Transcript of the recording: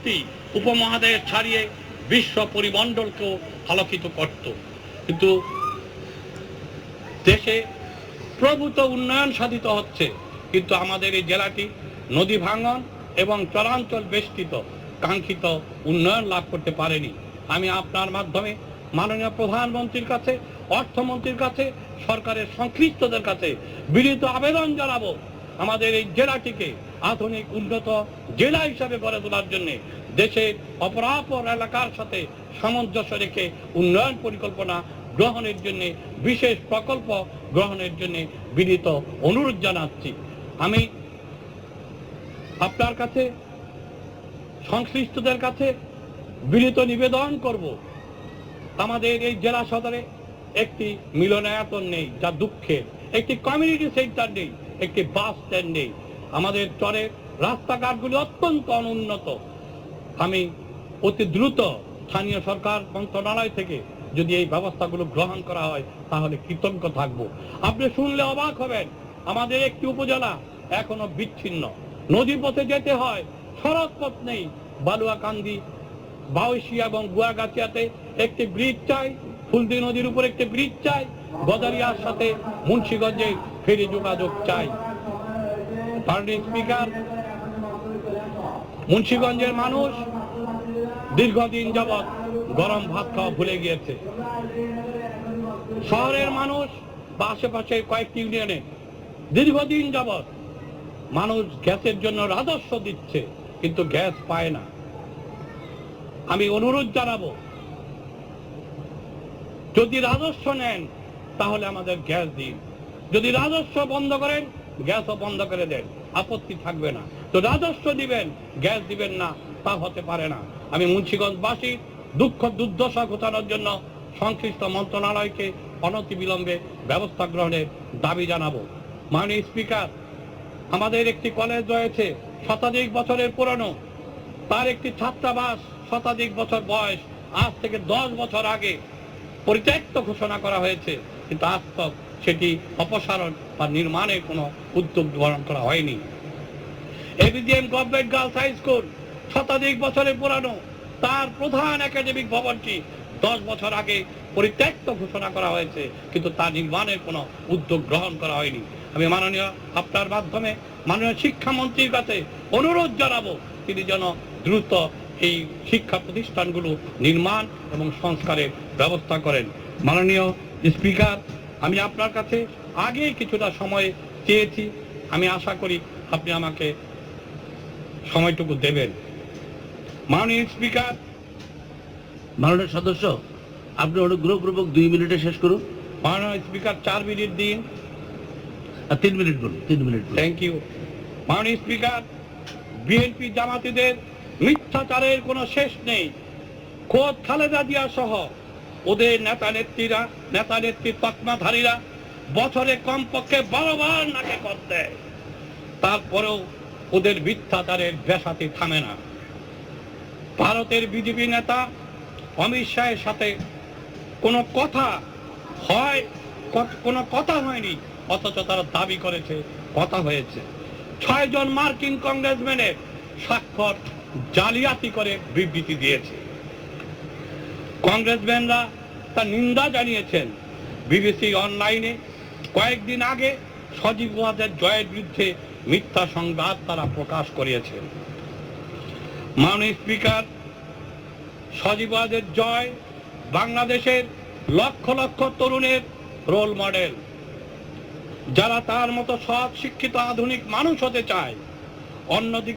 শক্তি উপমহাদেশ ছাড়িয়ে বিশ্ব পরিমণ্ডলকেও আলোকিত করত। কিন্তু দেশে প্রভূত উন্নয়ন সাধিত হচ্ছে। কিন্তু আমাদের এই জেলাটি নদী ভাঙন এবং চরাঞ্চল বেষ্টিত, কাঙ্ক্ষিত উন্নয়ন লাভ করতে পারেনি। আমি আপনার মাধ্যমে মাননীয় প্রধানমন্ত্রীর কাছে, অর্থমন্ত্রীর কাছে, সরকারের সংশ্লিষ্টদের কাছে বিনীত আবেদন জানাব। আমাদের এই জেলাটিকে আধুনিক উন্নত জেলা হিসাবে গড়ে তোলার জন্য দেশের অপরাপর এলাকার সাথে সামঞ্জস্য রেখে উন্নয়ন পরিকল্পনা গ্রহণের জন্য, বিশেষ প্রকল্প গ্রহণের জন্য বিনীত অনুরোধ জানাচ্ছি। আমি আপনার কাছে, সংশ্লিষ্টদের কাছে বিনীত নিবেদন করব। আমাদের এই জেলা সদরে একটি মিলনায়তন নেই, যা দুঃখের। একটি কমিউনিটি সেন্টার নেই, একটি বাস স্ট্যান্ড নেই। আমাদের চরে রাস্তাঘাটগুলি অত্যন্ত অনুন্নত। আমি অতি দ্রুত স্থানীয় সরকার, মন্ত্রণালয় থেকে যদি এই ব্যবস্থাগুলো গ্রহণ করা হয়, তাহলে কৃতজ্ঞ থাকব। আপনি শুনলে অবাক হবেন, আমাদের একটি উপজেলা এখনও বিচ্ছিন্ন। নদী পথে যেতে হয় সড়ক পথ নেই। বালুয়াকান্দি বাউসিয়া এবং গুয়াগাছিয়াতে একটি ব্রিজ চাই, ফুলদি নদীর উপর একটি ব্রিজ চাই গদারিয়ার সাথে মুন্সিগঞ্জে ফেরি যোগাযোগ চাই। পার্টি স্পিকার, মুন্সিগঞ্জের মানুষ দীর্ঘদিন যাবৎ গরম ভাত খাওয়া ভুলে গিয়েছে। শহরের মানুষ বা আশেপাশে কয়েকটি ইউনিয়নে দীর্ঘদিন যাবৎ মানুষ গ্যাসের জন্য রাজস্ব দিচ্ছে, কিন্তু গ্যাস পায় না। আমি অনুরোধ জানাব, যদি রাজস্ব নেন, তাহলে আমাদের গ্যাস দিন। যদি রাজস্ব বন্ধ করেন গ্যাসও বন্ধ করে দেন, আপত্তি থাকবে না। তো রাজস্ব দিবেন, গ্যাস দিবেন না, তা হতে পারে না। আমি মুন্সীগঞ্জবাসী, দুঃখ দুর্দশা ঘোচানোর জন্য সংশ্লিষ্ট মন্ত্রণালয়কে অনতিবিলম্বে ব্যবস্থা গ্রহণের দাবি জানাব। মাননীয় স্পিকার, আমাদের একটি কলেজ রয়েছে, শতাধিক বছরের পুরনো। তার একটি ছাত্রাবাস শতাধিক বছর বয়স। আজ থেকে দশ বছর আগে পরিত্যক্ত ঘোষণা করা হয়েছে, কিন্তু আজ সেটি অপসারণ বা নির্মাণের কোনো উদ্যোগ গ্রহণ করা হয়নি। ABGM government girls high school শতাধিক বছরে পুরানো তার প্রধান একাডেমিক ভবনটি দশ বছর আগে পরিত্যক্ত ঘোষণা করা হয়েছে, কিন্তু তার নির্মাণের কোনো উদ্যোগ গ্রহণ করা হয়নি। আমি মাননীয় আপনার মাধ্যমে মাননীয় শিক্ষামন্ত্রীর কাছে অনুরোধ জানাব, তিনি যেন দ্রুত এই শিক্ষা প্রতিষ্ঠানগুলো নির্মাণ এবং সংস্কারের ব্যবস্থা করেন। মাননীয় স্পিকার আমি আপনার কাছে আগেই কিছুটা সময় চেয়েছি। আমি আশা করি আপনি আমাকে সময়টুকু দেবেন। মাননীয় স্পিকার। মাননীয় সদস্য আপনি অনুগ্রহপূর্বক দুই মিনিটে শেষ করুন। মাননীয় স্পিকার চার মিনিট দিন। আর তিন মিনিট বলুন তিন মিনিট থ্যাংক ইউ মাননীয় স্পিকার বিএনপি জামাতিদের মিথ্যাচারের কোনো শেষ নেই। খোদ খালেদা জিয়া সহ ওদের নেতা নেত্রীরা, নেতা নেত্রী তকমাধারীরা বছরে কমপক্ষে বারো বার নাকে কর দেয়। তারপরেও ওদের মিথ্যাচারের বেসাতে থামে না। ভারতের বিজেপি নেতা অমিত শাহের সাথে কোনো কথা হয় কোনো কথা হয়নি, অথচ তারা দাবি করেছে, কথা হয়েছে। ছয়জন মার্কিন কংগ্রেসম্যানের স্বাক্ষর জালিয়াতি করে বিবৃতি দিয়েছে। কংগ্রেসম্যানরা তার নিন্দা জানিয়েছেন। বিবিসি অনলাইনে কয়েকদিন আগে সজীব ওয়াজের জয়ের বিরুদ্ধে মিথ্যা সংবাদ তারা প্রকাশ করিয়েছেন মাননীয় স্পিকার, সজীব ওয়াজের জয় বাংলাদেশের লক্ষ লক্ষ তরুণের রোল মডেল। যারা তার মতো সৎ শিক্ষিত আধুনিক মানুষ হতে চায়, অন্যদিকে